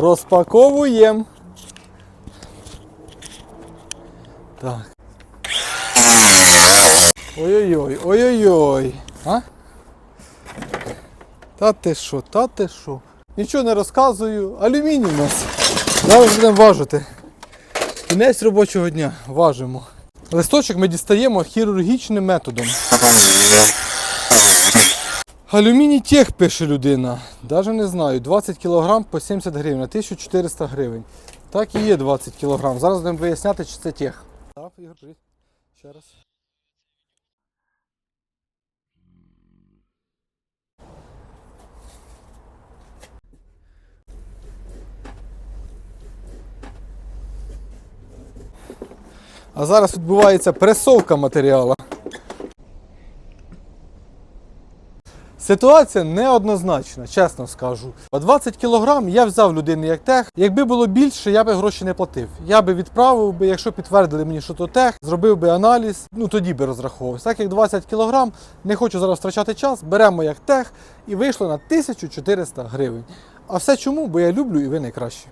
Розпаковуємо. Так. Ой-ой-ой, ой-ой-ой. А? Та ти що, та ти що? Нічого не розказую. Алюміній у нас. Зараз будемо важити. Кінець робочого дня. Важимо. Листочок ми дістаємо хірургічним методом. Алюміній тех пише людина. Даже не знаю. 20 кг по 70 гривень, 1400 гривень. Так і є 20 кг. Зараз будемо виясняти, чи це тех. Так, Ігор, привіт. Ще раз. А зараз відбувається пресовка матеріалу. Ситуація неоднозначна, чесно скажу. А 20 кг я взяв людини як тех. Якби було більше, я би гроші не платив. Я би відправив би, якщо підтвердили мені, що то тех, зробив би аналіз, ну тоді би розраховувався. Так як 20 кг, не хочу зараз втрачати час, беремо як тех і вийшло на 1400 гривень. А все чому? Бо я люблю і ви найкраще.